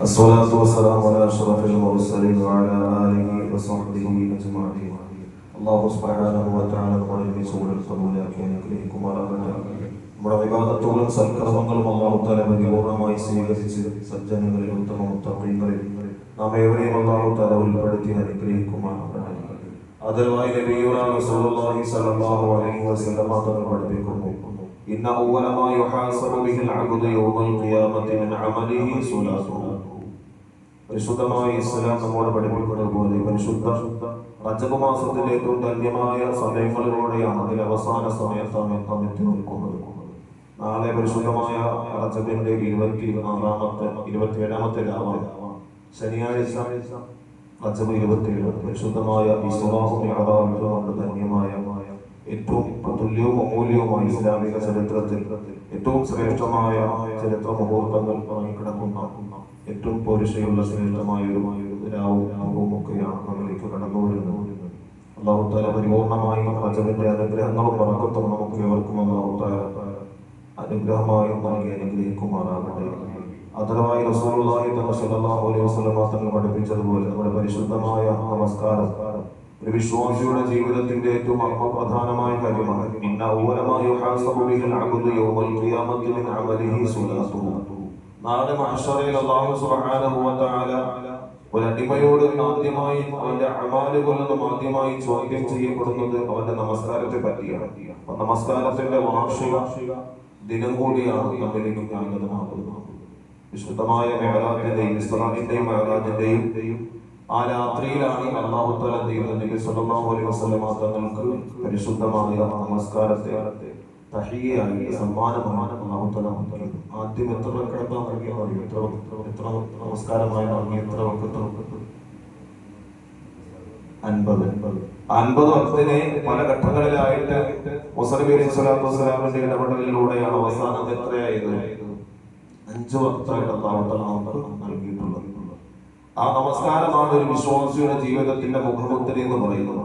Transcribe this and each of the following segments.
الصلاة والسلام على أشرف المرسلين وعلى آله وصحبه أجمعين الله سبحانه وتعالى നമ്മുടെ ഒരുമിച്ചുകൂടെ കബൂലാക്കി അനുഗ്രഹിക്കുമാറാകട്ടെ നമ്മുടെ വിവാദത്തോടും സൽക്കർമ്മങ്ങളും അള്ളാഹു താല പരിപൂർണമായി സ്വീകരിച്ച് സജ്ജനങ്ങളിൽ ഉത്തമ മുത്തഖീങ്ങളിൽ നാം ഏവരെയും അള്ളാഹു താല ഉൾപ്പെടുത്തി അനുഗ്രഹിക്കുമാറാകട്ടെ അതർവായി നബിയുന റസൂലുള്ളാഹി സ്വല്ലല്ലാഹു അലൈഹി വസല്ലം തങ്ങൾ പഠിപ്പിക്കുന്നു ഇന്ന അവ്വല ما يحاسب به العبد يوم ഖിയാമത്തി من عمله സ്വലാത്തുഹു പരിശുദ്ധമായ ഇസ്ലാം നമ്മോട് പഠിപ്പിക്കുന്നത് പോലെ പരിശുദ്ധ റജബ് മാസത്തിലെ ഏറ്റവും ധന്യമായ സമയങ്ങളിലൂടെയാണ് അതിൽ അവസാന സമയത്താണ് നാം എത്തി നിൽക്കുന്നത്. നാളെ പരിശുദ്ധമായ റജബിന്റെ ഇരുപത്തി ആറാമത്തെ ഇരുപത്തി ഏഴാമത്തെ രാവാണ്. ശനിയാഴ്ച റജബ് ഇരുപത്തിയേഴ്. പരിശുദ്ധമായ ഇസ്ലാഹും കൊണ്ട് ധന്യമായ ഏറ്റവും തുല്യവും അമൂല്യവുമായ ഇസ്ലാമിക ചരിത്രത്തിൽ ഏറ്റവും ശ്രേഷ്ഠമായ ചരിത്ര മുഹൂർത്തങ്ങൾ കിടക്കുന്ന ഏറ്റവും പൗരുഷയുള്ള ശ്രേഷ്ഠമായ ഒരു രാവും ഒക്കെയാണ് നമ്മളിലേക്ക് കടന്നു വരുന്നത്. അള്ളാഹുത്താല പരിപൂർണമായി റജബിന്റെ അനുഗ്രഹങ്ങളും പറക്കത്തും നമുക്ക് ഏവർക്കും അള്ളാഹുത്താല അനുഗ്രഹമായി നൽകി അനുഗ്രഹിക്കുമാറാകട്ടെ. അതരമായി റസൂലുള്ളാഹി തങ്ങൾ സല്ലല്ലാഹു അലൈഹി വസല്ലം തങ്ങൾ പഠിപ്പിച്ചതുപോലെ നമ്മുടെ പരിശുദ്ധമായ നമസ്കാരം വിശ്വാസിയുടെ ജീവിതത്തിന്റെ ഏറ്റവും പ്രധാനമായ കാര്യമാണ്. നാളെ മഹ്ശറയിൽ അല്ലാഹു സുബ്ഹാനഹു ഒരു അടിമയോട് ആദ്യമായി അവന്റെ അമാൽ നിന്നും ആദ്യമായി ചോദ്യം ചെയ്യപ്പെടുന്നത് അവന്റെ നമസ്കാരത്തെ പറ്റിയാണ്. അപ്പൊ നമസ്കാരത്തിന്റെ വാർഷിക ദിനം കൂടിയാണ് നമ്മിലേക്ക് ആഗതമാകുന്നത് വിശുദ്ധമായ മേളാജിന്റെയും ഇസ്ലാമിന്റെയും മേളാജിന്റെയും ആ രാത്രിയിലാണ് അള്ളാഹു ദൈവത്തിന്റെ ദൈവം നബി സല്ലല്ലാഹു അലൈഹി വസല്ലം തങ്ങൾക്ക് പരിശുദ്ധമായ നമസ്കാരത്തെ തഹിയായി സമ്മാനമാണ് അള്ളാഹു തആല നൽകിയത് ആദ്യം എത്ര കിടക്കാൻ നൽകിയ മതി എത്ര എത്ര നമസ്കാരമായി നൽകി? എത്ര വക്കത്ത് അൻപത്. അൻപത് വക്തിനെ പല ഘട്ടങ്ങളിലായിട്ട് മുസലബി അലൈഹി സ്വലാത്തു വസ്സലാമിന്റെ ഇടപെടലിലൂടെയാണ് അവസാനം എത്രയായത്? അഞ്ചു വക്തായിട്ട് അള്ളാഹു തആല നമുക്ക് നൽകിയിട്ടുള്ളത്. ആ നമസ്കാരമാണ് ഒരു വിശ്വാസിയുടെ ജീവിതത്തിന്റെ മുഖമുദ്ര എന്ന് പറയുന്നത്.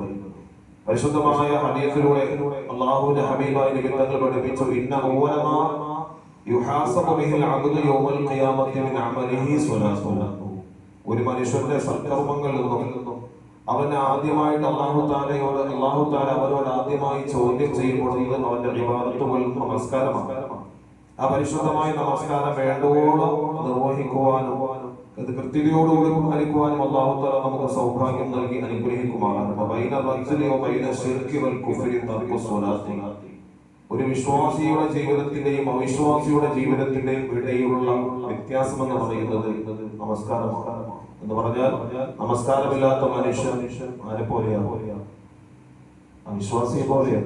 പരിശുദ്ധമായ ഹദീസിലൂടെ അള്ളാഹുവിന്റെ ഹബീബായ നിമിത്തങ്ങൾ പഠിപ്പിച്ചു ഇന്ന ഓരമാ യുഹാസബു ബിഹിൽ അബ്ദു യൗമൽ ഖിയാമത്തി മിൻ അമലിഹി സ്വലാത്തുഹു ഒരു മനുഷ്യന്റെ സൽക്കർമ്മങ്ങൾ നിന്നും അവന് ആദ്യമായിട്ട് അള്ളാഹു താലയോട് അള്ളാഹു താല അവരോട് ആദ്യമായി ചോദ്യം ചെയ്യപ്പെടുന്നത് അവന്റെ വിവാദത്തുകൾ നമസ്കാരമാണ്. ആ പരിശുദ്ധമായ നമസ്കാരം വേണ്ടോളം നിർവഹിക്കുവാനും അത് കൃത്യതയോടുകൂടി പാലിക്കുവാനും അള്ളാഹു താല നമുക്ക് സൗഭാഗ്യം നൽകി അനുഗ്രഹിക്കുമാറാണ്. ഒരു വിശ്വാസിയുടെ ജീവിതത്തിന്റെയും അവിശ്വാസിയുടെ ജീവിതത്തിന്റെയും ഇടയിലുള്ള വ്യത്യാസം എന്ന് പറയുന്നത് നമസ്കാരമാണ്. എന്ന് പറഞ്ഞാൽ നമസ്കാരമില്ലാത്ത മനുഷ്യൻ ആരെ പോലെയാണ് അവിശ്വാസിയെ പോലെയാണ്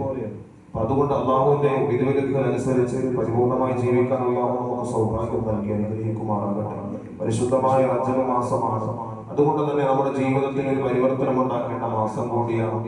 അപ്പൊ അതുകൊണ്ട് അള്ളാഹുവിന്റെ വിധിവിലക്കുകൾ അനുസരിച്ച് പരിപൂർണമായി ജീവിക്കാൻ നമുക്ക് സൗഭാഗ്യം നൽകി അനുഗ്രഹിക്കുമാറാകട്ടെ. പരിശുദ്ധമായ അജന മാസമാണ്. അതുകൊണ്ട് തന്നെ നമ്മുടെ ജീവിതത്തിൽ ഒരു പരിവർത്തനം ഉണ്ടാക്കേണ്ട മാസം കൂടിയാണ്.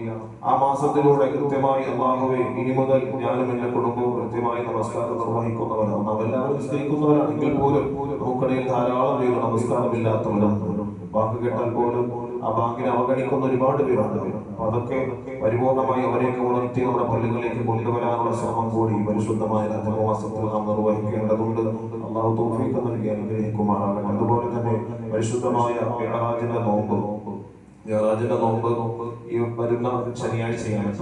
ആ മാസത്തിലൂടെ കൃത്യമായി അള്ളാഹുവെ ഇനി മുതൽ ഞാനും എന്റെ കുടുംബവും കൃത്യമായി നമസ്കാരം നിർവഹിക്കുന്നവരാണ്. നാം സ്നേഹിക്കുന്നവരാണെങ്കിൽ പോലും നമുക്കിടയിൽ ധാരാളം പേര് നമസ്കാരമില്ലാത്തവരാണ്. വാക്ക് കേട്ടാൽ പോലും ആ ബാങ്കിനെ അവഗണിക്കുന്ന ഒരുപാട് പേരുണ്ട്. അപ്പൊ അതൊക്കെ പരിപൂർണമായി അവരെയൊക്കെ ഉണർത്തി നമ്മുടെ പള്ളികളിലേക്ക് കൊണ്ടുവരാനുള്ള ശ്രമം കൂടി പരിശുദ്ധമായ രജമാസത്തിൽ നാം നിർവഹിക്കേണ്ടതുണ്ട്. അള്ളാഹു തോഫിക്ക് നൽകി അനുഗ്രഹിക്കുമാറാകട്ടെ. അതുപോലെ തന്നെ പരിശുദ്ധമായ മിഅ്റാജിന്റെ നോമ്പ്. മിഅ്റാജിന്റെ നോമ്പ് ഈ വരുന്ന ശനിയാഴ്ചയാണ്.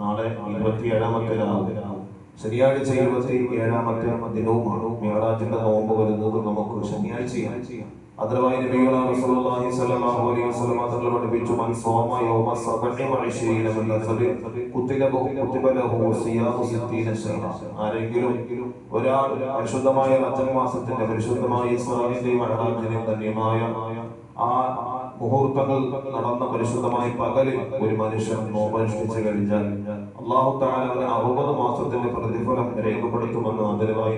നാളെ ഇരുപത്തി ഏഴാമത്തെ രാവ്. ശനിയാഴ്ച ഇരുപത്തി ഏഴാമത്തെ ദിനവുമാണ്. മിഅ്റാജിന്റെ നോമ്പ് വരുന്നത് നമുക്ക് ശനിയാഴ്ചയാണ്. റസൂലുള്ളാഹി സ്വല്ലല്ലാഹു അലൈഹി വസല്ലം കുത്തിബ ലഹു ആരെങ്കിലും ഒരാൾ പരിശുദ്ധമായ മാസത്തിന്റെ പരിശുദ്ധമായ ധന്യമായ ആ മുഹൂർത്തങ്ങൾ നടന്ന പരിശുദ്ധമായ പകലിൽ ഒരു മനുഷ്യൻ നോമ്പനുഷ്ഠിച്ചു കഴിഞ്ഞാൽ അള്ളാഹു താല അറുപത് മാസത്തിന്റെ പ്രതിഫലം രേഖപ്പെടുത്തുമെന്ന് ആദരവായി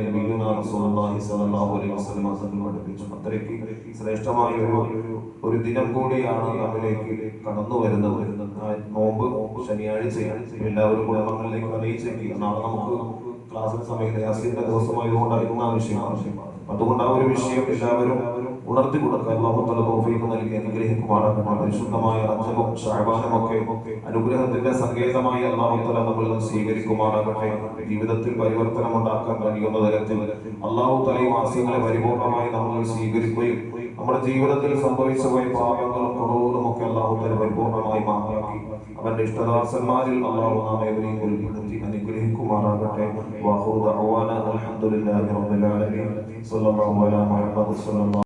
പഠിപ്പിച്ചു. അത്രയ്ക്ക് ശ്രേഷ്ഠമായ ഒരു ദിനം കൂടിയാണ് നമ്മിലേക്ക് കടന്നു വരുന്നത്. നോമ്പ് നോമ്പ് ശനിയാഴ്ചയാണ്. എല്ലാവരും കുടുംബങ്ങളിലേക്ക് അറിയിച്ചേക്കുക. നാളെ നമുക്ക് ക്ലാസ്സിന് സമയത്ത് യാസീന്റെ ദിവസമായതുകൊണ്ട് ഇന്ന് ആവശ്യമാണ് അതുകൊണ്ട് ആ ഒരു വിഷയം എല്ലാവരും ഉണർത്തി കൊടുക്കാൻ അള്ളാഹുത്തല തോഫീക്ക് നൽകി അനുഗ്രഹിക്കുമാറാകട്ടെ പരിശുദ്ധമായ റജബും ഷാബാനും ഒക്കെ അനുഗ്രഹത്തിന്റെ സങ്കേതമായി അള്ളാഹുത്തല നിന്ന് സ്വീകരിക്കുമാറാകട്ടെ. ജീവിതത്തിൽ പരിവർത്തനം ഉണ്ടാക്കാൻ കഴിയുന്ന തരത്തിൽ അള്ളാഹു തലയും ആസ്യങ്ങളെ പരിപൂർണമായി നമ്മൾ സ്വീകരിക്കുകയും നമ്മുടെ ജീവിതത്തിൽ സംഭവിച്ച പോയ പാപങ്ങളും കുറവുകളും ഒക്കെ അള്ളാഹു തല പരിപൂർണമായി മാറാക്കി അവന്റെ ഇഷ്ടദാസന്മാരിൽ അള്ളാഹു നാം ഏവരെയും ഉൾപ്പെടുത്തി അനുഗ്രഹിക്കുമാറാകട്ടെ. വാഹു ദഅവാന അൽഹംദുലില്ലാഹി റബ്ബിൽ ആലമീൻ. സ്വല്ലല്ലാഹു അലാ മുഹമ്മദ് സ്വല്ലല്ലാഹു